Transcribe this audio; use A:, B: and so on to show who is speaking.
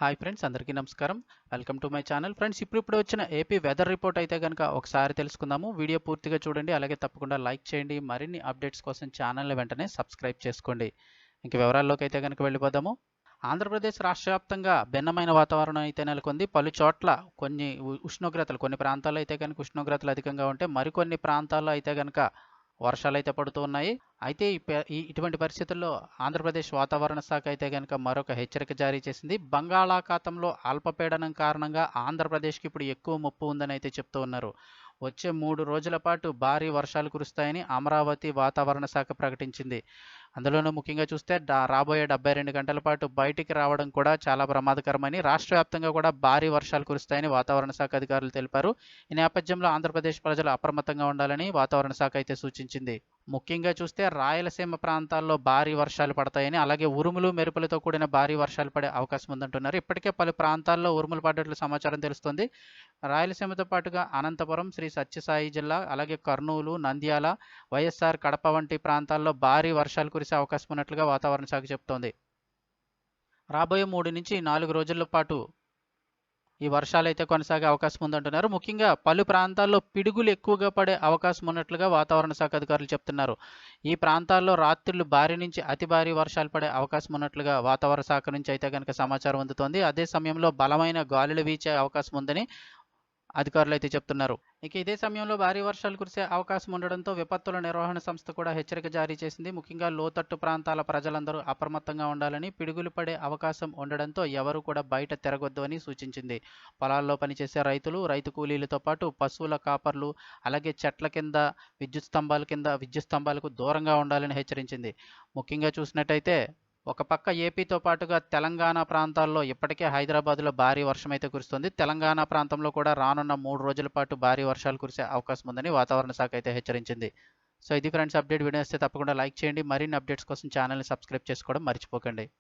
A: Hi friends అందరికీ నమస్కారం. Welcome to my channel friends ఇప్పుడు ఇప్పుడు వచ్చిన ఏపీ వెదర్ రిపోర్ట్ అయితే కనుక ఒకసారి తెలుసుకుందాము. వీడియో పూర్తిగా చూడండి అలాగే తప్పకుండా లైక్ చేయండి. మరిన్ని అప్డేట్స్ కోసం ఛానల్ని వెంటనే సబ్స్క్రైబ్ చేసుకోండి. ఇంక వివరాల్లోకి అయితే కనుక వెళ్ళిపోదాము. ఆంధ్రప్రదేశ్ రాష్ట్ర వ్యాప్తంగా భిన్నమైన వాతావరణం అయితే నెలకొంది. పలు చోట్ల కొన్ని ఉష్ణోగ్రతలు కొన్ని ప్రాంతాల్లో అయితే కనుక ఉష్ణోగ్రతలు అధికంగా ఉంటే మరికొన్ని ప్రాంతాల్లో అయితే కనుక వర్షాలు అయితే పడుతూ ఉన్నాయి. అయితే ఈ ఈ ఇటువంటి పరిస్థితుల్లో ఆంధ్రప్రదేశ్ వాతావరణ శాఖ అయితే కనుక మరొక హెచ్చరిక జారీ చేసింది. బంగాళాఖాతంలో అల్పపీడనం కారణంగా ఆంధ్రప్రదేశ్కి ఇప్పుడు ఎక్కువ ముప్పు ఉందని అయితే చెప్తూ ఉన్నారు. వచ్చే మూడు రోజుల పాటు భారీ వర్షాలు కురుస్తాయని అమరావతి వాతావరణ శాఖ ప్రకటించింది. అందులోనూ ముఖ్యంగా చూస్తే రాబోయే డెబ్బై రెండు గంటల పాటు బయటికి రావడం కూడా చాలా ప్రమాదకరమని రాష్ట్ర వ్యాప్తంగా కూడా భారీ వర్షాలు కురుస్తాయని వాతావరణ శాఖ అధికారులు తెలిపారు. ఈ నేపథ్యంలో ఆంధ్రప్రదేశ్ ప్రజలు అప్రమత్తంగా ఉండాలని వాతావరణ శాఖ అయితే సూచించింది. ముఖ్యంగా చూస్తే రాయలసీమ ప్రాంతాల్లో భారీ వర్షాలు పడతాయని అలాగే ఉరుములు మెరుపులతో కూడిన భారీ వర్షాలు పడే అవకాశం ఉందంటున్నారు. ఇప్పటికే పలు ప్రాంతాల్లో ఉరుములు పడ్డట్లు సమాచారం తెలుస్తుంది. రాయలసీమతో పాటుగా అనంతపురం శ్రీ సత్యసాయి జిల్లా అలాగే కర్నూలు నంద్యాల వైఎస్ఆర్ కడప వంటి ప్రాంతాల్లో భారీ వర్షాలు కురిసే అవకాశం ఉన్నట్లుగా వాతావరణ శాఖ చెబుతోంది రాబోయే మూడు నుంచి నాలుగు రోజుల పాటు ఈ వర్షాలు అయితే కొనసాగే అవకాశం ఉందంటున్నారు. ముఖ్యంగా పలు ప్రాంతాల్లో పిడుగులు ఎక్కువగా పడే అవకాశం ఉన్నట్లుగా వాతావరణ శాఖ అధికారులు చెప్తున్నారు. ఈ ప్రాంతాల్లో రాత్రులు భారీ నుంచి అతి భారీ వర్షాలు పడే అవకాశం ఉన్నట్లుగా వాతావరణ శాఖ నుంచి అయితే కనుక సమాచారం అందుతోంది. అదే సమయంలో బలమైన గాలులు వీచే అవకాశం ఉందని అధికారులు అయితే చెప్తున్నారు. ఇక ఇదే సమయంలో భారీ వర్షాలు కురిసే అవకాశం ఉండడంతో విపత్తుల నిర్వహణ సంస్థ కూడా హెచ్చరిక జారీ చేసింది. ముఖ్యంగా లోతట్టు ప్రాంతాల ప్రజలందరూ అప్రమత్తంగా ఉండాలని పిడుగులు పడే అవకాశం ఉండడంతో ఎవరు కూడా బయట తిరగొద్దు అని సూచించింది. పొలాల్లో పనిచేసే రైతులు రైతు కూలీలతో పాటు పశువుల కాపర్లు అలాగే చెట్ల కింద విద్యుత్ స్తంభాల కింద విద్యుత్ స్తంభాలకు దూరంగా ఉండాలని హెచ్చరించింది. ముఖ్యంగా చూసినట్టయితే ఒక పక్క ఏపీతో పాటుగా తెలంగాణ ప్రాంతాల్లో ఇప్పటికే హైదరాబాద్లో భారీ వర్షం అయితే కురుస్తుంది. తెలంగాణ ప్రాంతంలో కూడా రానున్న మూడు రోజుల పాటు భారీ వర్షాలు కురిసే అవకాశం ఉందని వాతావరణ శాఖ అయితే హెచ్చరించింది. సో ఇది ఫ్రెండ్స్ అప్డేట్ వీడియో వస్తే తప్పకుండా లైక్ చేయండి. మరిన్ని అప్డేట్స్ కోసం ఛానల్ని సబ్స్క్రైబ్ చేసుకోవడం మర్చిపోకండి.